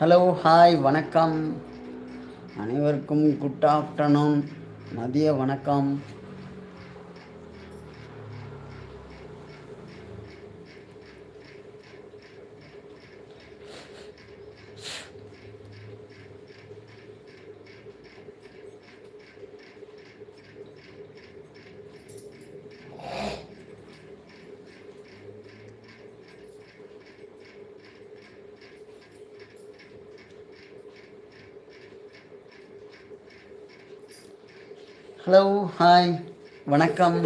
Hello hi வணக்கம். அனைவருக்கும் good afternoon மதிய வணக்கம். ஹலோ ஹாய் வணக்கம்.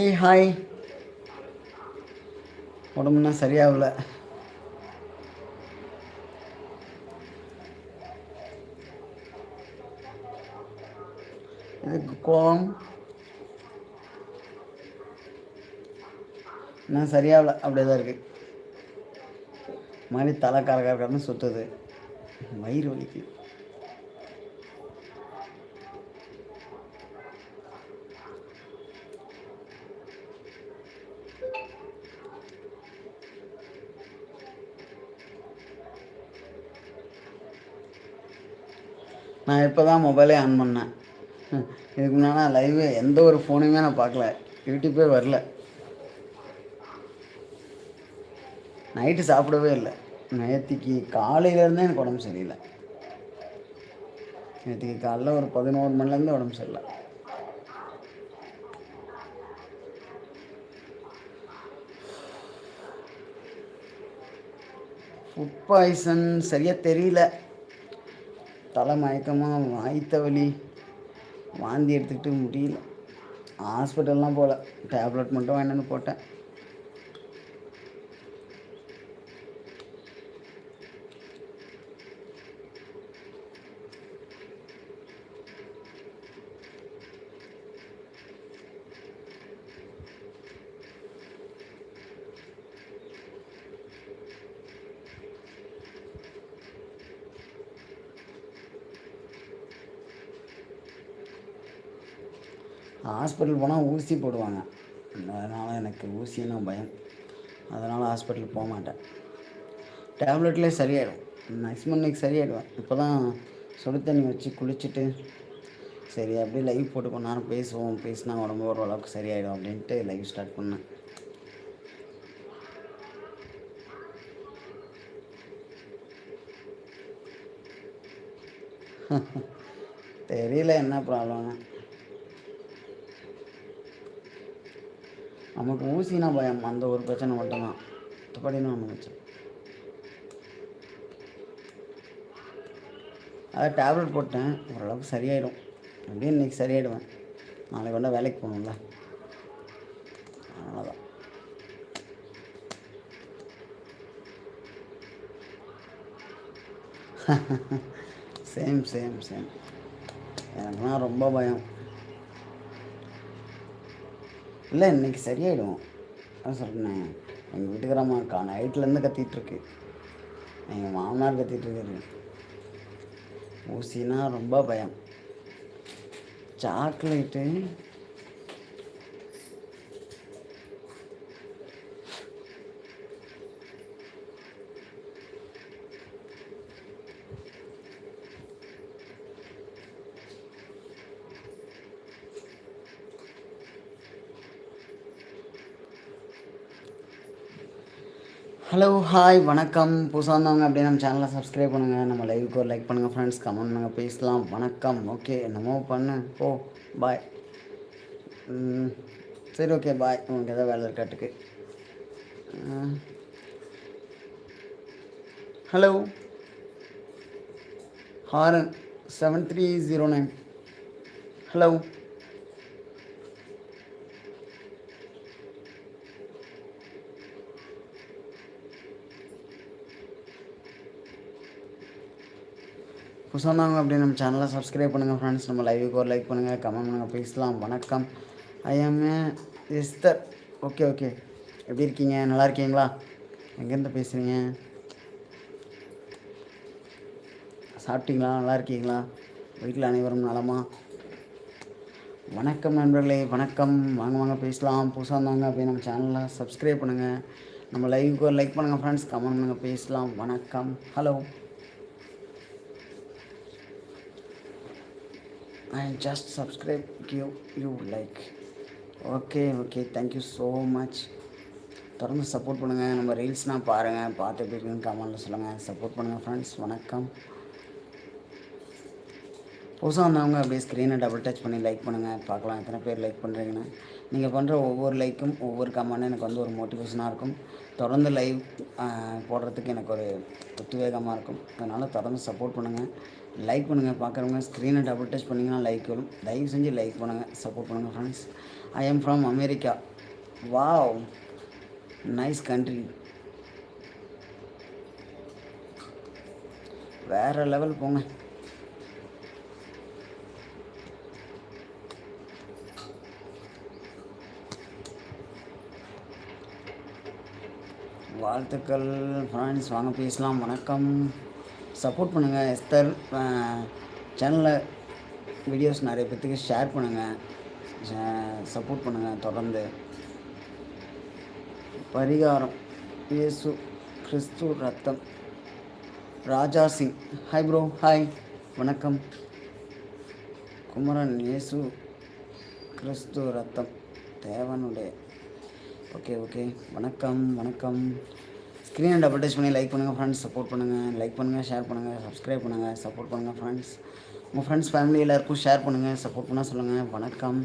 ஏய் ஹாய் உடம்புனா சரியாகல. இதுக்கு கோவம். இன்னும் சரியாகல. அப்படியே தான் இருக்குது மாதிரி தலை கரகரன்னு சுற்றுது வயிறு வலிக்கு நான் இப்போ தான் மொபைலே ஆன் பண்ணேன். இதுக்கு முன்னாடி லைவ் எந்த ஒரு ஃபோனுமே நான் பார்க்கல. யூடியூப்பே வரல. நைட்டு சாப்பிடவே இல்லை. நேற்றுக்கு காலையிலேருந்தே எனக்கு உடம்பு சரியில்லை. நேற்றுக்கு காலைல ஒரு பதினோரு மணிலேருந்து உடம்பு சரியில்லை. ஃபுட் பாய்சன் சரியாக தெரியல. தலை மயக்கமாக வாய்த்த வலி. வாந்தி எடுத்துக்கிட்டு முடியல. ஹாஸ்பிட்டல்லாம் போகல டேப்லெட் மட்டும் வாங்கிட்டு போட்டேன். ஹாஸ்பிட்டல் போனால் ஊசி போடுவாங்க. அதனால் எனக்கு ஊசின்னா பயம். அதனால் ஹாஸ்பிட்டல் போக மாட்டேன். டேப்லெட்லேயே சரியாயிடும். மேக்ஸிமம் இன்னைக்கு சரியாயிடுவேன். இப்போ தான் சுடு தண்ணி வச்சு குளிச்சுட்டு சரி அப்படியே லைவ் போட்டு கொஞ்ச நேரம் பேசுவோம். பேசினா உடம்பு ஓரளவுக்கு சரியாயிடும் அப்படின்ட்டு லைவ் ஸ்டார்ட் பண்ணேன். தெரியல என்ன ப்ராப்ளம்னு நமக்கு ஊசினா பயம்? அந்த ஒரு பிரச்சனை மட்டும்தான். மற்றபடினா ஒன்றும் பிரச்சனை அதான் டேப்லெட் போட்டேன். ஓரளவுக்கு சரியாயிடும். அப்படியே இன்னைக்கு சரியாயிடுவேன். நாளைக்கு கொண்டா வேலைக்கு போகணும்ல. அவ்வளோதான் சேம் சேம் சேம் எனக்குலாம் ரொம்ப பயம். இல்லை இன்னைக்கு சரியாயிடும். அதான் சொல்கிறேன் எங்கள் வீட்டுக்காரம்மா இருக்கா நைட்லேருந்து கத்திகிட்ருக்கு எங்கள் மாமனார் கத்திகிட்ருக்காரு ஊசினா ரொம்ப பயம். சாக்லேட்டு ஹலோ ஹாய் வணக்கம். புதுசாக வந்தவங்க அப்படியே நம்ம சேனலை சப்ஸ்கிரைப் பண்ணுங்கள் நம்ம லைவுக்கு ஒரு லைக் பண்ணுங்கள் ஃப்ரெண்ட்ஸ் கமெண்ட் பண்ணுங்கள் பேசலாம். வணக்கம். ஓகே என்னமோ பண்ணு. ஓ பாய் சரி ஓகே பாய் உனக்கு எதாவது வேலை இருக்காட்டுக்கு hello horn seven three zero nine hello புதுசாக இருந்தாங்க அப்படி நம்ம சேனலை சப்ஸ்கிரைப் பண்ணுங்கள் ஃப்ரெண்ட்ஸ் நம்ம லைவுக்கு ஒரு லைக் பண்ணுங்கள் கமெண்ட் பண்ணுங்கள் பேசலாம். வணக்கம். ஐஎம்ஏ எஸ்தர் ஓகே ஓகே எப்படி இருக்கீங்க? நல்லா இருக்கீங்களா? எங்கேருந்து பேசுகிறீங்க சாப்பிட்டீங்களா? நல்லா இருக்கீங்களா? வீட்டில் அனைவரும் நலமா? வணக்கம் நண்பர்களே. வணக்கம். வாங்க வாங்க பேசலாம். புதுசாக இருந்தாங்க அப்படி நம்ம சேனலை சப்ஸ்கிரைப் பண்ணுங்கள் நம்ம லைவுக்கு ஒரு லைக் பண்ணுங்கள் ஃப்ரெண்ட்ஸ் கமெண்ட் பண்ணுங்கள் பேசலாம். வணக்கம். Hello I just subscribe give you like okay okay thank you so much தொடர்ந்து சப்போர்ட் பண்ணுங்கள் நம்ம ரீல்ஸ்னால் பாருங்கள் பார்த்து எப்படி இருக்குன்னு கமெண்ட்டில் சொல்லுங்கள் சப்போர்ட் பண்ணுங்கள் ஃப்ரெண்ட்ஸ் வணக்கம். புதுசாக வந்தவங்க அப்படியே ஸ்க்ரீனை டபுள் டச் பண்ணி லைக் பண்ணுங்கள் பார்க்கலாம் எத்தனை பேர் லைக் பண்ணுறீங்கன்னு நீங்கள் பண்ணுற ஒவ்வொரு லைக்கும் ஒவ்வொரு கமெண்ட்டும் எனக்கு வந்து ஒரு மோட்டிவேஷனாக இருக்கும். தொடர்ந்து லைவ் போடுறதுக்கு எனக்கு ஒரு உத்வேகமாக இருக்கும். அதனால் தொடர்ந்து சப்போர்ட் பண்ணுங்கள் லைக் பண்ணுங்கள் பார்க்குறவங்க ஸ்க்ரீனை டபுள் டச் பண்ணிங்கன்னா லைக் வரும். தயவு செஞ்சு லைக் பண்ணுங்கள் சப்போர்ட் பண்ணுங்கள் friends I am from America wow nice country வேறு லெவல் போங்க. வாழ்த்துக்கள் ஃப்ரெண்ட்ஸ் வாங்க பேசலாம். வணக்கம். சப்போர்ட் பண்ணுங்கள் எஸ்தர். சேனலில் வீடியோஸ் நிறைய பேர்த்துக்கு ஷேர் பண்ணுங்கள் சப்போர்ட் பண்ணுங்கள் தொடர்ந்து. பரிகாரம். இயேசு கிறிஸ்து ரத்தம். Raja Singh. Hi bro hi வணக்கம். குமரன் இயேசு கிறிஸ்து ரத்தம். தேவனுடைய. ஓகே ஓகே வணக்கம் வணக்கம். ஸ்க்ரீனை டபுள் டச் பண்ணி லைக் பண்ணுங்கள் ஃப்ரெண்ட்ஸ் சப்போர்ட் பண்ணுங்கள் லைக் பண்ணுங்கள் ஷேர் பண்ணுங்கள் சப்ஸ்கிரைப் பண்ணுங்கள் சப்போர்ட் பண்ணுங்கள் ஃப்ரெண்ட்ஸ் உங்கள் ஃப்ரெண்ட்ஸ் ஃபேமிலி எல்லாருக்கும் ஷேர் பண்ணுங்கள் சப்போர்ட் பண்ண சொல்லுங்கள் வணக்கம்.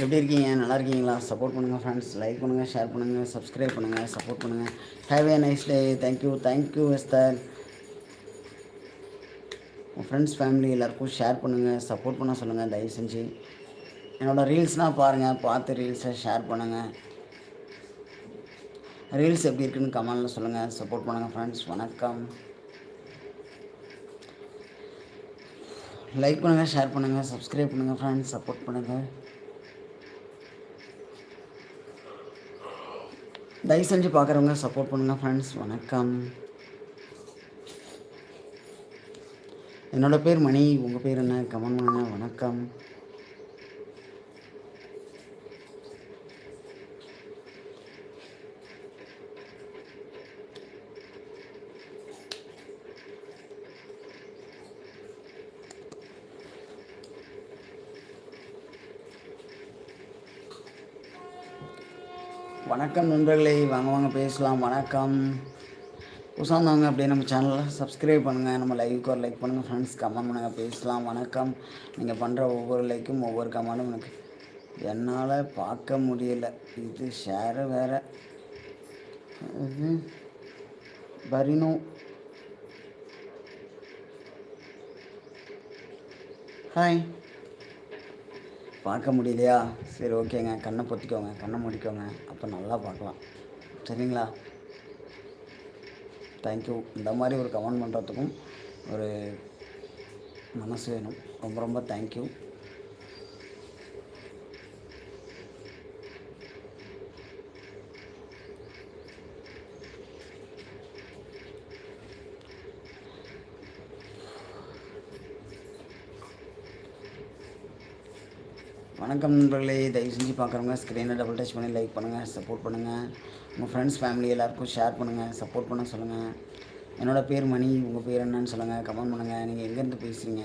எப்படி இருக்கீங்க? நல்லா இருக்கீங்களா? சப்போர்ட் பண்ணுங்கள் ஃப்ரெண்ட்ஸ் லைக் பண்ணுங்கள் ஷேர் பண்ணுங்கள் சப்ஸ்கிரைப் பண்ணுங்கள் சப்போர்ட் பண்ணுங்கள் have a nice day thank you thank you Esther friends family எல்லாருக்கும் ஷேர் பண்ணுங்கள் சப்போர்ட் பண்ண சொல்லுங்கள் தயவு செஞ்சு. என்னோடய ரீல்ஸ்னால் பாருங்கள் பார்த்து ரீல்ஸை ஷேர் பண்ணுங்கள் ரீல்ஸ் எப்படி இருக்குன்னு கமெண்டில் சொல்லுங்கள் சப்போர்ட் பண்ணுங்கள் ஃப்ரெண்ட்ஸ் வணக்கம். லைக் பண்ணுங்கள் ஷேர் பண்ணுங்கள் சப்ஸ்கிரைப் பண்ணுங்கள் ஃப்ரெண்ட்ஸ் சப்போர்ட் பண்ணுங்கள் தயவு செஞ்சு பார்க்குறவங்க சப்போர்ட் பண்ணுங்கள் ஃப்ரெண்ட்ஸ் வணக்கம். என்னோடய பேர் மணி. உங்கள் பேர் என்ன? கமெண்ட் பண்ணுங்கள் வணக்கம். வணக்கம் நண்பர்களே. வாங்க வாங்க பேசலாம். வணக்கம். உசாந்தவங்க அப்படியே நம்ம சேனலை சப்ஸ்கிரைப் பண்ணுங்கள் நம்ம லைவுக்கு ஒரு லைக் பண்ணுங்கள் ஃப்ரெண்ட்ஸ் கமெண்ட் பண்ணுங்கள் பேசலாம். வணக்கம். நீங்கள் பண்ணுற ஒவ்வொரு லைக்கும் ஒவ்வொரு கமெண்டும் எனக்கு என்னால் பார்க்க முடியல. இது ஷேரு வேறு. இது பரினோ. ஹாய் பார்க்க முடியலையா? சரி ஓகேங்க கண்ணை பொத்திக்கோங்க. கண்ணை முடிக்கோங்க. அப்போ நல்லா பார்க்கலாம். சரிங்களா? தேங்க்யூ இந்த மாதிரி ஒரு கமெண்ட் பண்ணுறதுக்கும் ஒரு மனசு வேணும். ரொம்ப ரொம்ப தேங்க்யூ வணக்கம் நண்பர்களே. தயவு செஞ்சு பார்க்குறவங்க ஸ்க்ரீனை டபுள் டச் பண்ணி லைக் பண்ணுங்கள் சப்போர்ட் பண்ணுங்கள் உங்கள் ஃப்ரெண்ட்ஸ் ஃபேமிலி எல்லாருக்கும் ஷேர் பண்ணுங்கள் சப்போர்ட் பண்ண சொல்லுங்கள் என்னோடய பேர் மணி உங்கள் பேர் என்னன்னு சொல்லுங்கள் கமெண்ட் பண்ணுங்கள் நீங்கள் எங்கேருந்து பேசுகிறீங்க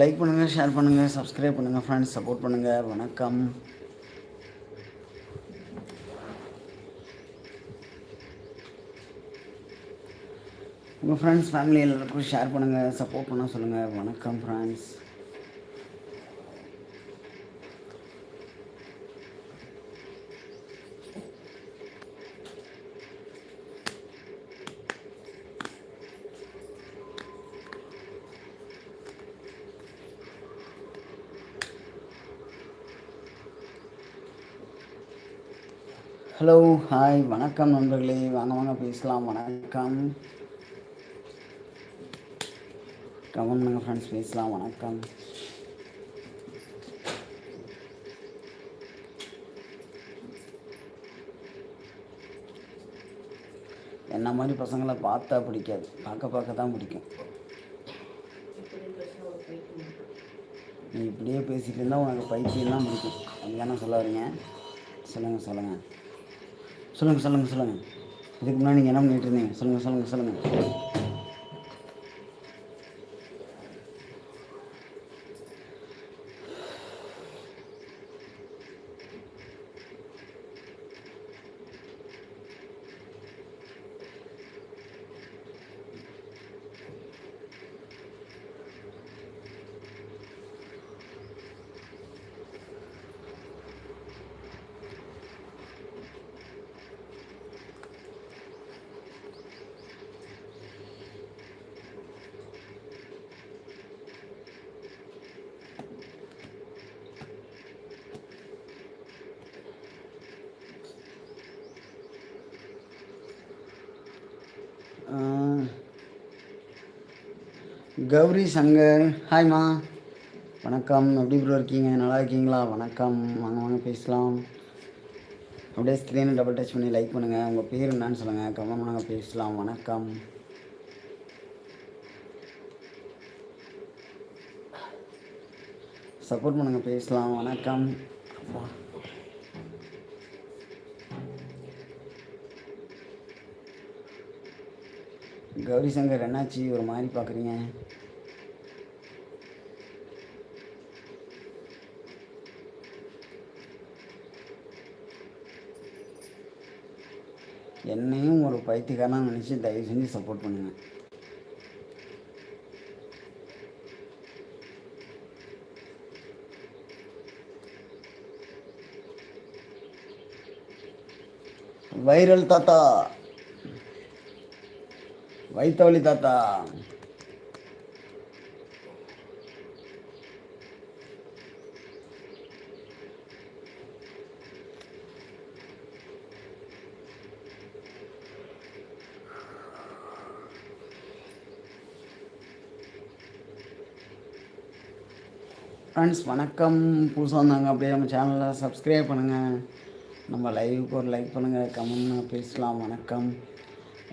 லைக் பண்ணுங்கள் ஷேர் பண்ணுங்கள் சப்ஸ்கிரைப் பண்ணுங்கள் ஃப்ரெண்ட்ஸ் சப்போர்ட் பண்ணுங்கள் வணக்கம். உங்கள் ஃப்ரெண்ட்ஸ் ஃபேமிலி எல்லாருக்கும் ஷேர் பண்ணுங்கள் சப்போர்ட் பண்ண சொல்லுங்கள் வணக்கம் ஃப்ரெண்ட்ஸ் ஹலோ ஹாய் வணக்கம் நண்பர்களே. வாங்க வாங்க பேசலாம். வணக்கம். கமெண்ட் பண்ணுங்க ஃப்ரெண்ட்ஸ் பேசலாம். வணக்கம். என்ன மாதிரி பசங்களை பார்த்தா பிடிக்காது. பார்க்க பார்க்க தான் பிடிக்கும். நீ இப்படியே பேசிட்டு இருந்தால் உனக்கு பைத்தியம் பிடிக்கும். அது சொல்ல வரீங்க? சொல்லுங்கள் சொல்லுங்கள் சொல்லுங்கள் சொல்லுங்கள் சொல்லுங்கள் இதுக்கு முன்னாடி நீங்கள் என்ன பண்ணிட்டு இருந்தீங்க? சொல்லுங்கள் சொல்லுங்கள் சொல்லுங்கள் கௌரி சங்கர் ஹாய்மா வணக்கம். எப்படி ப்ரோ இருக்கீங்க? நல்லா இருக்கீங்களா? வணக்கம். வாங்க வாங்க பேசலாம். அப்படியே ஸ்க்ரீனை டபுள் டச் பண்ணி லைக் பண்ணுங்கள் உங்கள் பேர் என்னன்னு சொல்லுங்கள் கமெண்ட் பண்ணுங்க பேசலாம். வணக்கம். சப்போர்ட் பண்ணுங்கள் பேசலாம். வணக்கம். அப்பா. கௌரி சங்கர் என்னாச்சு? ஒரு மாதிரி பார்க்குறீங்க என்னையும் ஒரு பைத்தியக்காரனாக நினச்சி தயவு செஞ்சு சப்போர்ட் பண்ணுங்க. வைரல் தாத்தா. வைத்தவழி தாத்தா. ஃப்ரெண்ட்ஸ் வணக்கம். புதுசாக வந்தாங்க அப்படியே நம்ம சேனலில் சப்ஸ்கிரைப் பண்ணுங்கள் நம்ம லைவுக்கு ஒரு லைக் பண்ணுங்கள் கமெண்ட் பேசலாம். வணக்கம்.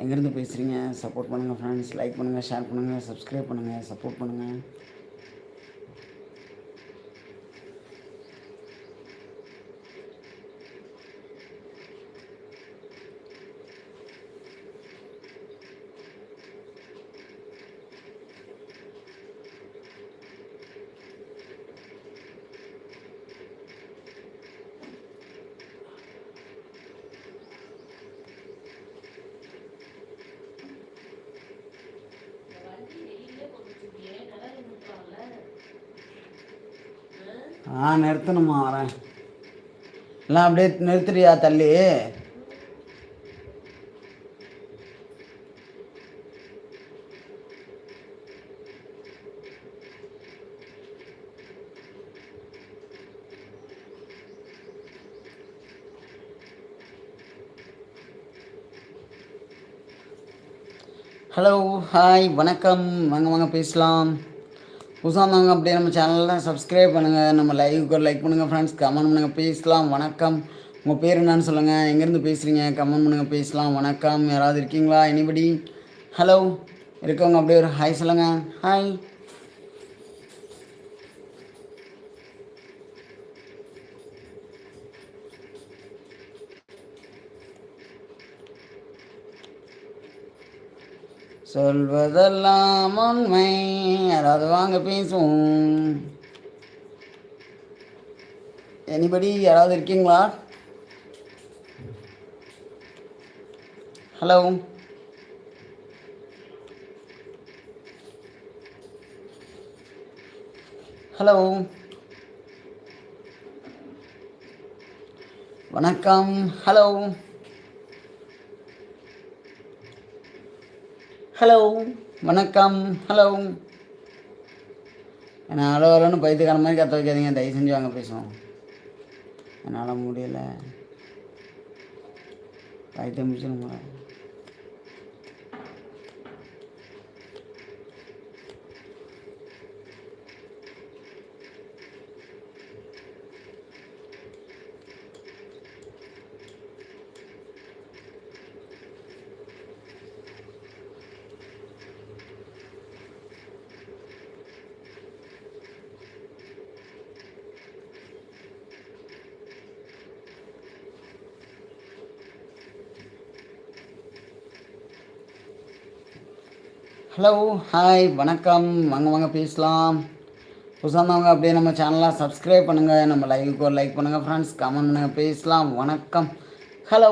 எங்கேருந்து பேசுகிறீங்க சப்போர்ட் பண்ணுங்கள் ஃப்ரெண்ட்ஸ் லைக் பண்ணுங்கள் ஷேர் பண்ணுங்கள் சப்ஸ்கிரைப் பண்ணுங்கள் சப்போர்ட் பண்ணுங்கள் ஆ நிறுத்தணுமா வரேன்? எல்லாம் அப்படியே நிறுத்துறியா தள்ளி? ஹலோ ஹாய் வணக்கம். வாங்க வாங்க பேசலாம். புதுசாக அப்படியே நம்ம சேனலில் சப்ஸ்கிரைப் பண்ணுங்கள் நம்ம லைவுக்கு ஒரு லைக் பண்ணுங்கள் ஃப்ரெண்ட்ஸ் கமெண்ட் பண்ணுங்கள் பேசலாம். வணக்கம். உங்கள் பேர் என்னன்னு சொல்லுங்கள் எங்கேருந்து பேசுகிறீங்க கமெண்ட் பண்ணுங்கள் பேசலாம். வணக்கம். யாராவது இருக்கீங்களா? எனிபடி ஹலோ இருக்கவங்க அப்படியே ஒரு ஹாய் சொல்லுங்கள் ஹாய் சொல்வதெல்லாம் உண்மை. யாராவது வாங்க பேசுவோம். எனிபடி யாராவது இருக்கீங்களா? ஹலோ ஹலோ வணக்கம். ஹலோ ஹலோ வணக்கம். ஹலோ. என்ன ஹலோ ஹலோன்னு பைத்துக்கார மாதிரி கற்று வைக்காதீங்க தயவு செஞ்சு வாங்க பேசுவோம். என்னால் முடியல. பைத்தியம் முடிச்சிருமா ஹலோ ஹாய் வணக்கம். வாங்க வாங்க பேசலாம். புதுசாக அப்படியே நம்ம சேனலாக சப்ஸ்கிரைப் பண்ணுங்கள் நம்ம லைவுக்கு ஒரு லைக் பண்ணுங்கள் ஃப்ரெண்ட்ஸ் கமெண்ட் பண்ணுங்கள் பேசலாம். வணக்கம். ஹலோ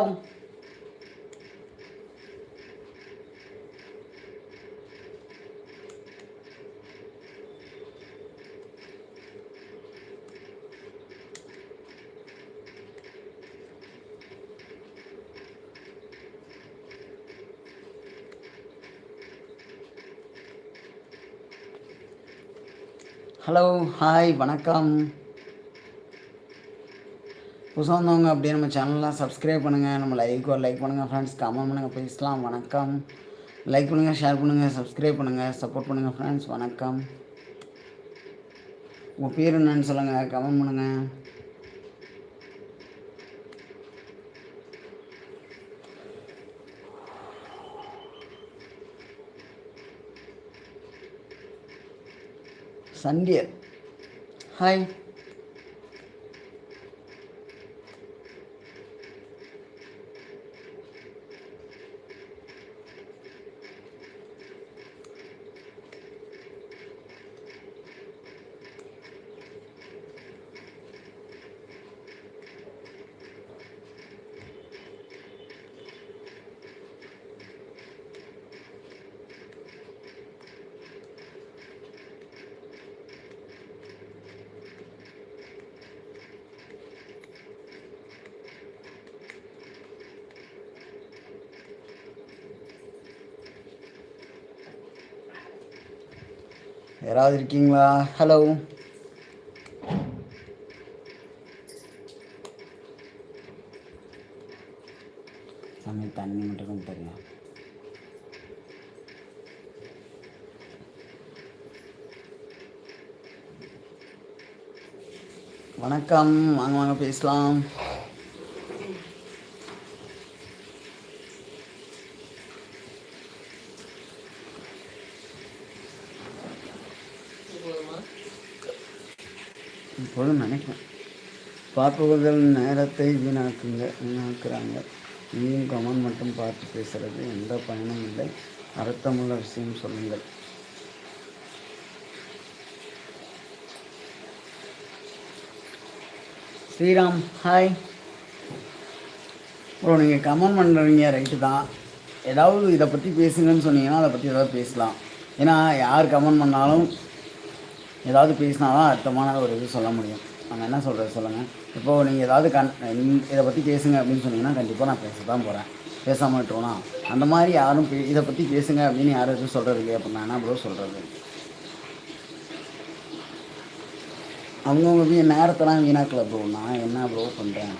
ஹலோ ஹாய் வணக்கம். புதுசாக வந்தவங்க அப்படியே நம்ம சேனலில் சப்ஸ்கிரைப் பண்ணுங்கள் நம்ம லைக் ஒரு லைக் பண்ணுங்கள் ஃப்ரெண்ட்ஸ் கமெண்ட் பண்ணுங்கள் பேசலாம் வணக்கம். லைக் பண்ணுங்கள் ஷேர் பண்ணுங்கள் சப்ஸ்கிரைப் பண்ணுங்கள் சப்போர்ட் பண்ணுங்கள் ஃப்ரெண்ட்ஸ் வணக்கம். உங்கள் பேர் என்னன்னு சொல்லுங்கள் கமெண்ட் பண்ணுங்கள் சண்டியர் ஹாய் யாராவது இருக்கீங்களா? ஹலோ சாமி தண்ணி மட்டும் கொஞ்சம் வணக்கம். வாங்க வாங்க பேசலாம். பார்ப்பவர்கள் நேரத்தை வீணாக்குங்க வீணாக்குறாங்க. நீயும் கமெண்ட் மட்டும் பார்த்து பேசுகிறது எந்த பயனும் இல்லை. அர்த்தமுள்ள விஷயம் சொல்லுங்கள். ஸ்ரீராம் ஹாய் ப்ரோ நீங்கள் கமெண்ட் பண்ணுறீங்க ரைட்டு தான். ஏதாவது இதை பற்றி பேசுங்கன்னு சொன்னீங்கன்னா அதை பற்றி ஏதாவது பேசலாம். ஏன்னா யார் கமெண்ட் பண்ணாலும் ஏதாவது பேசினா தான் அர்த்தமான ஒரு இது சொல்ல முடியும். நம்ம என்ன சொல்கிறது சொல்லுங்கள் இப்போது நீங்கள் ஏதாவது கண் இதை பற்றி பேசுங்க அப்படின்னு சொன்னீங்கன்னா கண்டிப்பாக நான் பேச தான் போகிறேன் பேசாமல் விட்டுருவோம்னா அந்த மாதிரி யாரும் பே இதை பற்றி பேசுங்க அப்படின்னு யாரும் எதுவும் சொல்கிறது இல்லையா? அப்போ நான் என்ன ப்ரோ சொல்கிறது அவங்கவுங்க வீ நேரத்தெல்லாம் வீணாக்கல ப்ரோ நான் என்ன ப்ரோ பண்ணுறேன்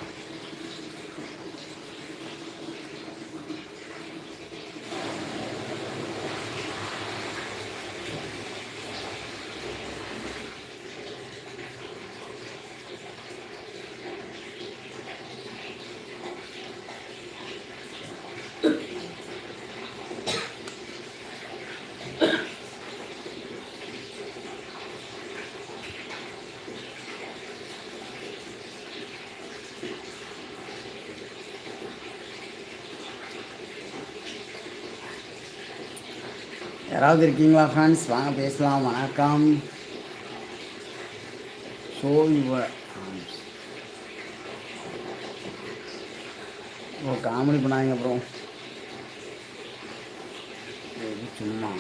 யாராவது இருக்கீங்களா ஃப்ரெண்ட்ஸ் வாங்க பேசலாம். வணக்கம். ஸோ யுவர் um, ஓ காமெடி பண்ணாங்க அப்புறம் சும்மா.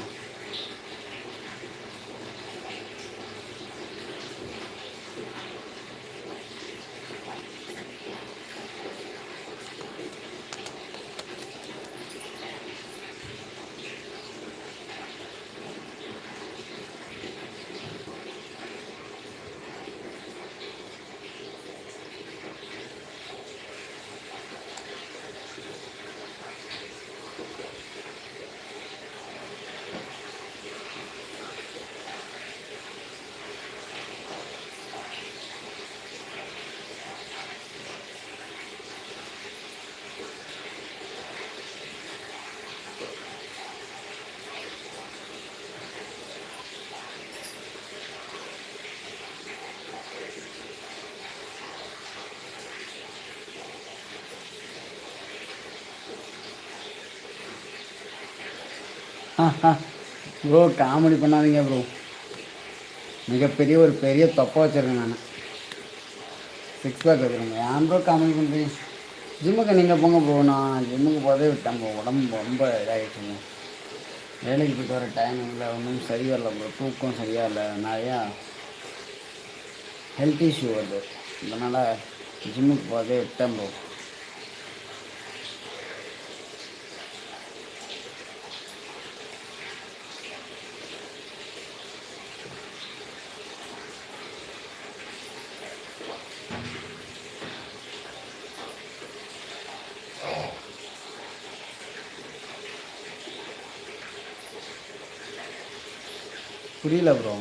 ப்ரோ காமெடி பண்ணாதீங்க ப்ரோ மிகப்பெரிய ஒரு பெரிய தொப்பை வச்சுருக்கேன் நான். சிக்ஸ் பேக் வச்சுருக்கேன். ஏன் ப்ரோ காமெடி பண்ணுறீங்க ஜிம்முக்கு நீங்கள் போங்க ப்ரோ நான் ஜிம்முக்கு போதே விட்டேன் ப்ரோ உடம்பு ரொம்ப இதாகிடுச்சுங்க வேலைக்கு போயிட்டு வர டைமிங்கில் ஒன்றும் சரி வரல ப்ரோ தூக்கம் சரியாக இல்லை. நிறையா ஹெல்த் இஷ்யூ வருது. அதனால் ஜிம்முக்கு போதே விட்டேன் ப்ரோ புரியல ப்ரோ